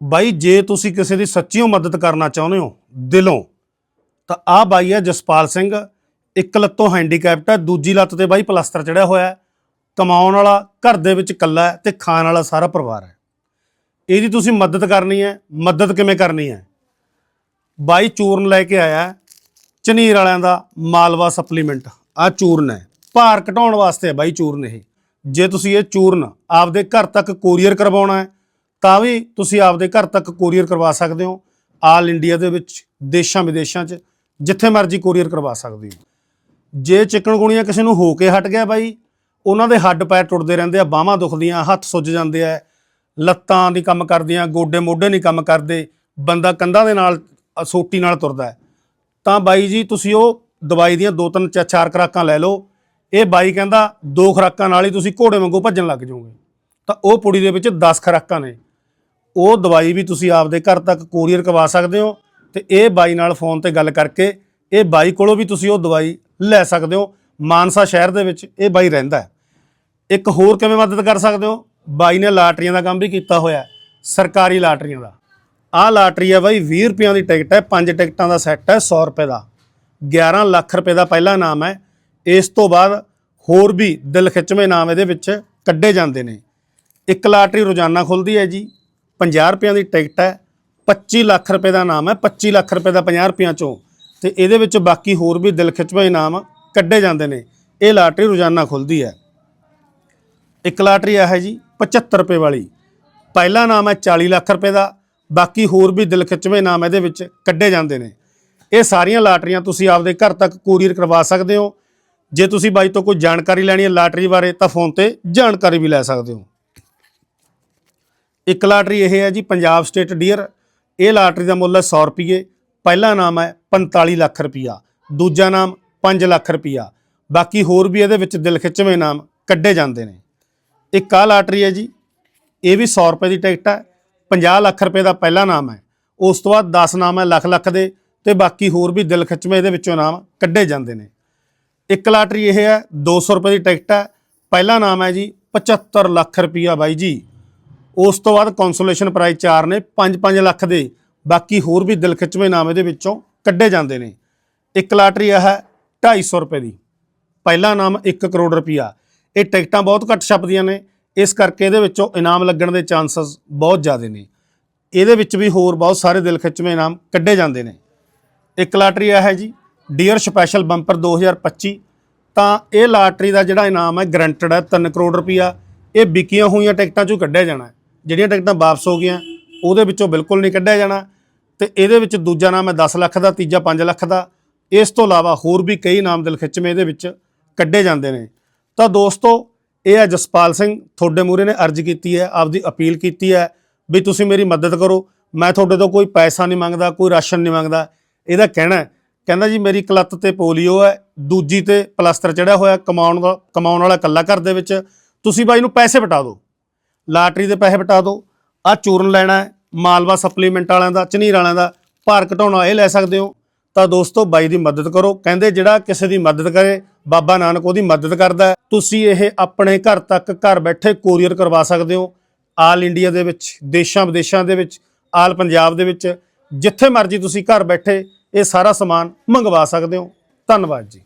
ਬਾਈ ਜੇ ਤੁਸੀਂ ਕਿਸੇ ਦੀ ਸੱਚੀਓ ਮਦਦ ਕਰਨਾ ਚਾਹੁੰਦੇ ਹੋ ਦਿਲੋਂ ਤਾਂ ਆਹ ਬਾਈ ਹੈ ਜਸਪਾਲ ਸਿੰਘ। ਇੱਕ ਲੱਤੋਂ ਹੈਂਡੀਕੈਪਟ ਹੈ ਦੂਜੀ ਲੱਤ ਤੇ ਬਾਈ ਪਲਾਸਟਰ ਚੜਿਆ ਹੋਇਆ ਹੈ। ਕਮਾਉਣ ਵਾਲਾ ਘਰ ਦੇ ਵਿੱਚ ਇਕੱਲਾ ਹੈ ਤੇ ਖਾਣ ਵਾਲਾ ਸਾਰਾ ਪਰਿਵਾਰ ਹੈ। ਇਹਦੀ ਤੁਸੀਂ ਮਦਦ ਕਰਨੀ ਹੈ। ਮਦਦ ਕਿਵੇਂ ਕਰਨੀ ਹੈ? ਬਾਈ ਚੂਰਨ ਲੈ ਕੇ ਆਇਆ ਹੈ, ਝਨੀਰ ਵਾਲਿਆਂ ਦਾ ਮਾਲਵਾ ਸਪਲੀਮੈਂਟ ਆ ਚੂਰਨ ਹੈ। ਭਾਰ ਘਟਾਉਣ ਵਾਸਤੇ ਹੈ ਬਾਈ ਚੂਰਨ ਇਹ। ਜੇ ਤੁਸੀਂ ਇਹ ਚੂਰਨ ਆਪਦੇ ਘਰ ਤੱਕ ਕੋਰੀਅਰ ਕਰਵਾਉਣਾ ਹੈ ਤਾਂ ਵੀ ਤੁਸੀਂ ਆਪਦੇ ਘਰ ਤੱਕ ਕੋਰੀਅਰ ਕਰਵਾ ਸਕਦੇ ਹੋ, ਆਲ ਇੰਡੀਆ ਦੇ ਵਿੱਚ, ਦੇਸ਼ਾਂ ਵਿਦੇਸ਼ਾਂ 'ਚ, ਜਿੱਥੇ ਮਰਜ਼ੀ ਕੋਰੀਅਰ ਕਰਵਾ ਸਕਦੇ ਹੋ। ਜੇ ਚਿਕਨਗੁਣੀਆ ਕਿਸੇ ਨੂੰ ਹੋ ਕੇ ਹਟ ਗਿਆ ਬਾਈ, ਉਹਨਾਂ ਦੇ ਹੱਡ ਪੈਰ ਟੁੱਟਦੇ ਰਹਿੰਦੇ ਆ, ਬਾਹਾਂ ਦੁਖਦੀਆਂ, ਹੱਥ ਸੁੱਜ ਜਾਂਦੇ ਆ, ਲੱਤਾਂ ਨਹੀਂ ਕੰਮ ਕਰਦੀਆਂ, ਗੋਡੇ ਮੋਢੇ ਨਹੀਂ ਕੰਮ ਕਰਦੇ, ਬੰਦਾ ਕੰਧਾਂ ਦੇ ਨਾਲ ਸੋਟੀ ਨਾਲ ਤੁਰਦਾ ਤਾਂ ਬਾਈ ਜੀ, ਤੁਸੀਂ ਉਹ ਦਵਾਈ ਦੀਆਂ ਦੋ ਤਿੰਨ ਚਾ- ਚਾਰ ਖੁਰਾਕਾਂ ਲੈ ਲਓ। ਇਹ ਬਾਈ ਕਹਿੰਦਾ, ਦੋ ਖੁਰਾਕਾਂ ਨਾਲ ਹੀ ਤੁਸੀਂ ਘੋੜੇ ਵਾਂਗੂ ਭੱਜਣ ਲੱਗ ਜਾਓਗੇ। ਤਾਂ ਉਹ ਪੁੜੀ ਦੇ ਵਿੱਚ 10 ਖੁਰਾਕਾਂ ਨੇ। ਉਹ ਦਵਾਈ ਵੀ ਤੁਸੀਂ ਆਪਦੇ ਘਰ ਤੱਕ ਕੋਰੀਅਰ ਕਰਵਾ ਸਕਦੇ ਹੋ ਤੇ ਇਹ ਬਾਈ ਨਾਲ ਫੋਨ ਤੇ ਗੱਲ ਕਰਕੇ ਇਹ ਬਾਈ ਕੋਲੋਂ ਵੀ ਤੁਸੀਂ ਉਹ ਦਵਾਈ ਲੈ ਸਕਦੇ ਹੋ। ਮਾਨਸਾ ਸ਼ਹਿਰ ਦੇ ਵਿੱਚ ਇਹ ਬਾਈ ਰਹਿੰਦਾ ਹੈ। ਇੱਕ ਹੋਰ ਕਿਵੇਂ ਮਦਦ ਕਰ ਸਕਦੇ ਹੋ? ਬਾਈ ਨੇ ਲਾਟਰੀਆਂ ਦਾ ਕੰਮ ਵੀ ਕੀਤਾ ਹੋਇਆ ਸਰਕਾਰੀ ਲਾਟਰੀਆਂ ਦਾ। ਆਹ ਲਾਟਰੀ ਹੈ ਬਾਈ 20 ਰੁਪਈਆਂ ਦੀ ਟਿਕਟ ਹੈ, ਪੰਜ ਟਿਕਟਾਂ ਦਾ ਸੈੱਟ ਹੈ 100 ਰੁਪਏ ਦਾ। 11 ਲੱਖ ਰੁਪਏ ਦਾ ਪਹਿਲਾ ਇਨਾਮ ਹੈ। ਇਸ ਤੋਂ ਬਾਅਦ ਹੋਰ ਵੀ ਦਿਲ ਖਿੱਚਵੇਂ ਇਨਾਮ ਇਹਦੇ ਵਿੱਚ ਕੱਢੇ ਜਾਂਦੇ ਨੇ। ਇੱਕ ਲਾਟਰੀ ਰੋਜ਼ਾਨਾ ਖੁੱਲਦੀ ਹੈ ਜੀ 50 ਰੁਪਈਆਂ ਦੀ ਟਿਕਟ ਹੈ 25 ਲੱਖ ਰੁਪਏ ਦਾ ਇਨਾਮ ਹੈ 25 ਲੱਖ ਰੁਪਏ ਦਾ 50 ਰੁਪਈਆਂ ਚੋਂ। ਤੇ ਇਹਦੇ ਵਿੱਚ ਬਾਕੀ ਹੋਰ ਵੀ ਦਿਲ ਖਿੱਚਵੇਂ ਇਨਾਮ ਕੱਢੇ ਜਾਂਦੇ ਨੇ। ਇਹ ਲਾਟਰੀ ਰੋਜ਼ਾਨਾ ਖੁੱਲਦੀ ਹੈ। ਇੱਕ ਲਾਟਰੀ ਆ ਹੈ ਜੀ 75 ਰੁਪਏ ਵਾਲੀ। ਪਹਿਲਾ ਨਾਮ ਹੈ 40 ਲੱਖ ਰੁਪਏ ਦਾ, ਬਾਕੀ ਹੋਰ ਵੀ ਦਿਲ ਖਿੱਚਵੇਂ ਨਾਮ ਇਹਦੇ ਵਿੱਚ ਕੱਢੇ ਜਾਂਦੇ ਨੇ। ਇਹ ਸਾਰੀਆਂ ਲਾਟਰੀਆਂ ਤੁਸੀਂ ਆਪਦੇ ਘਰ ਤੱਕ ਕੂਰੀਅਰ ਕਰਵਾ ਸਕਦੇ ਹੋ। ਜੇ ਤੁਸੀਂ ਬਾਈ ਤੋਂ ਕੋਈ ਜਾਣਕਾਰੀ ਲੈਣੀ ਹੈ ਲਾਟਰੀ ਬਾਰੇ, ਤਾਂ ਫੋਨ ਤੇ ਜਾਣਕਾਰੀ ਵੀ ਲੈ ਸਕਦੇ ਹੋ। ਇੱਕ ਲਾਟਰੀ ਇਹ ਹੈ ਜੀ, ਪੰਜਾਬ ਸਟੇਟ ਡੀਅਰ। ਇਹ ਲਾਟਰੀ ਦਾ ਮੁੱਲ ਹੈ 100 ਰੁਪਏ ਪਹਿਲਾ ਨਾਮ ਹੈ 45 ਲੱਖ ਰੁਪਿਆ ਦੂਜਾ ਨਾਮ 5 ਲੱਖ ਰੁਪਿਆ ਬਾਕੀ ਹੋਰ ਵੀ ਇਹਦੇ ਵਿੱਚ ਦਿਲ ਖਿੱਚਵੇਂ ਨਾਮ ਕੱਢੇ ਜਾਂਦੇ ਨੇ। ਇੱਕ ਆ ਲਾਟਰੀ ਹੈ ਜੀ, ਇਹ ਵੀ 100 ਰੁਪਏ ਦੀ ਟਿਕਟ ਹੈ। 50 ਲੱਖ ਰੁਪਏ ਦਾ ਪਹਿਲਾ ਨਾਮ ਹੈ। ਉਸ ਤੋਂ ਬਾਅਦ 10 ਨਾਮ ਹੈ ਲੱਖ ਲੱਖ ਦੇ ਤੇ ਬਾਕੀ ਹੋਰ ਵੀ ਦਿਲ ਖਿੱਚਵੇਂ ਇਹਦੇ ਵਿੱਚੋਂ ਨਾਮ ਕੱਢੇ ਜਾਂਦੇ ਨੇ। ਇੱਕ ਲਾਟਰੀ ਇਹ ਹੈ 200 ਰੁਪਏ ਦੀ ਟਿਕਟ ਹੈ। ਪਹਿਲਾ ਨਾਮ ਹੈ ਜੀ 75 ਲੱਖ ਰੁਪਈਆ ਬਾਈ ਜੀ। ਉਸ ਤੋਂ ਬਾਅਦ ਕੌਂਸੋਲੇਸ਼ਨ ਪ੍ਰਾਈਜ਼ ਚਾਰ ਨੇ 5-5 ਲੱਖ ਦੇ। ਬਾਕੀ ਹੋਰ ਵੀ ਦਿਲ ਖਿੱਚਵੇਂ ਨਾਮ ਇਹਦੇ ਵਿੱਚੋਂ ਕੱਢੇ ਜਾਂਦੇ ਨੇ। ਇੱਕ ਲਾਟਰੀ ਇਹ ਹੈ 250 ਰੁਪਏ ਦੀ। ਪਹਿਲਾ ਨਾਮ 1 ਕਰੋੜ ਰੁਪਈਆ। ਇਹ ਟਿਕਟਾਂ ਬਹੁਤ ਘੱਟ ਛਪਦੀਆਂ ਨੇ। ਇਸ ਕਰਕੇ ਇਹਦੇ ਵਿੱਚੋਂ ਇਨਾਮ ਲੱਗਣ ਦੇ ਚਾਂਸਸ ਬਹੁਤ ਜ਼ਿਆਦੇ ਨੇ। ਇਹਦੇ ਵਿੱਚ ਵੀ ਹੋਰ ਬਹੁਤ ਸਾਰੇ ਦਿਲ ਖਿੱਚਵੇਂ ਇਨਾਮ ਕੱਢੇ ਜਾਂਦੇ ਨੇ। ਇੱਕ ਲਾਟਰੀ ਇਹ ਹੈ ਜੀ ਡੀਅਰ ਸਪੈਸ਼ਲ ਬੰਪਰ 2025 ਤਾਂ ਇਹ ਲਾਟਰੀ ਦਾ ਜਿਹੜਾ ਇਨਾਮ ਹੈ ਗਰੰਟਡ ਹੈ 3 ਕਰੋੜ ਰੁਪਈਆ। ਇਹ ਵਿਕੀਆਂ ਹੋਈਆਂ ਟਿਕਟਾਂ ਚੋਂ ਕੱਢਿਆ ਜਾਣਾ ਜਿਹੜੀਆਂ ਟਿਕਟਾਂ ਵਾਪਸ ਹੋ ਗਈਆਂ, ਉਹਦੇ ਵਿੱਚੋਂ ਬਿਲਕੁਲ ਨਹੀਂ ਕੱਢਿਆ ਜਾਣਾ ਤੇ ਇਹਦੇ ਵਿੱਚ ਦੂਜਾ ਨਾਮ ਹੈ 10 ਲੱਖ ਦਾ, ਤੀਜਾ 5 ਲੱਖ ਦਾ। ਇਸ ਤੋਂ ਇਲਾਵਾ ਹੋਰ ਵੀ ਕਈ ਨਾਮ ਦਿਲਖਿੱਚਵੇਂ ਇਹਦੇ ਵਿੱਚ ਕੱਢੇ ਜਾਂਦੇ ਨੇ। ਤਾਂ ਦੋਸਤੋ, ਇਹ ਹੈ ਜਸਪਾਲ ਸਿੰਘ, ਤੁਹਾਡੇ ਮੂਹਰੇ ਨੇ ਅਰਜ਼ ਕੀਤੀ ਹੈ, ਆਪਦੀ ਅਪੀਲ ਕੀਤੀ ਹੈ ਵੀ ਤੁਸੀਂ ਮੇਰੀ ਮਦਦ ਕਰੋ। ਮੈਂ ਤੁਹਾਡੇ ਤੋਂ ਕੋਈ ਪੈਸਾ ਨਹੀਂ ਮੰਗਦਾ, ਕੋਈ ਰਾਸ਼ਨ ਨਹੀਂ ਮੰਗਦਾ। ਇਹਦਾ ਕਹਿਣਾ ਕਹਿੰਦਾ ਜੀ, ਮੇਰੀ ਕਲੱਤ ਤੇ ਪੋਲੀਓ ਹੈ, ਦੂਜੀ ਤੇ ਪਲਾਸਟਰ ਚੜਿਆ ਹੋਇਆ, ਕਮਾਉਣ ਦਾ, ਕਮਾਉਣ ਵਾਲਾ ਇਕੱਲਾ ਘਰ ਦੇ ਵਿੱਚ। ਤੁਸੀਂ ਬਾਈ ਨੂੰ ਪੈਸੇ ਬਟਾ ਦਿਓ। ਲਾਟਰੀ ਦੇ ਪੈਸੇ ਵਟਾ ਦਿਓ। ਆ ਚੂਰਨ ਲੈਣਾ ਹੈ, ਮਾਲਵਾ ਸਪਲੀਮੈਂਟ ਵਾਲਿਆਂ ਦਾ ਝਨੀਰ ਵਾਲਿਆਂ ਦਾ, ਭਾਰ ਘਟਾਉਣਾ, ਇਹ ਲੈ ਸਕਦੇ ਹੋ। ਤਾਂ ਦੋਸਤੋ, ਬਾਈ ਦੀ ਮਦਦ ਕਰੋ। ਕਹਿੰਦੇ ਜਿਹੜਾ ਕਿਸੇ ਦੀ ਮਦਦ ਕਰੇ, ਬਾਬਾ ਨਾਨਕ ਉਹਦੀ ਮਦਦ ਕਰਦਾ ਤੁਸੀਂ ਇਹ ਆਪਣੇ ਘਰ ਤੱਕ ਘਰ ਬੈਠੇ ਕੋਰੀਅਰ ਕਰਵਾ ਸਕਦੇ ਹੋ। ਆਲ ਇੰਡੀਆ ਦੇ ਵਿੱਚ, ਦੇਸ਼ਾਂ ਵਿਦੇਸ਼ਾਂ ਦੇ ਵਿੱਚ, ਆਲ ਪੰਜਾਬ ਦੇ ਵਿੱਚ, ਜਿੱਥੇ ਮਰਜ਼ੀ ਤੁਸੀਂ ਘਰ ਬੈਠੇ ਇਹ ਸਾਰਾ ਸਮਾਨ ਮੰਗਵਾ ਸਕਦੇ ਹੋ। ਧੰਨਵਾਦ ਜੀ।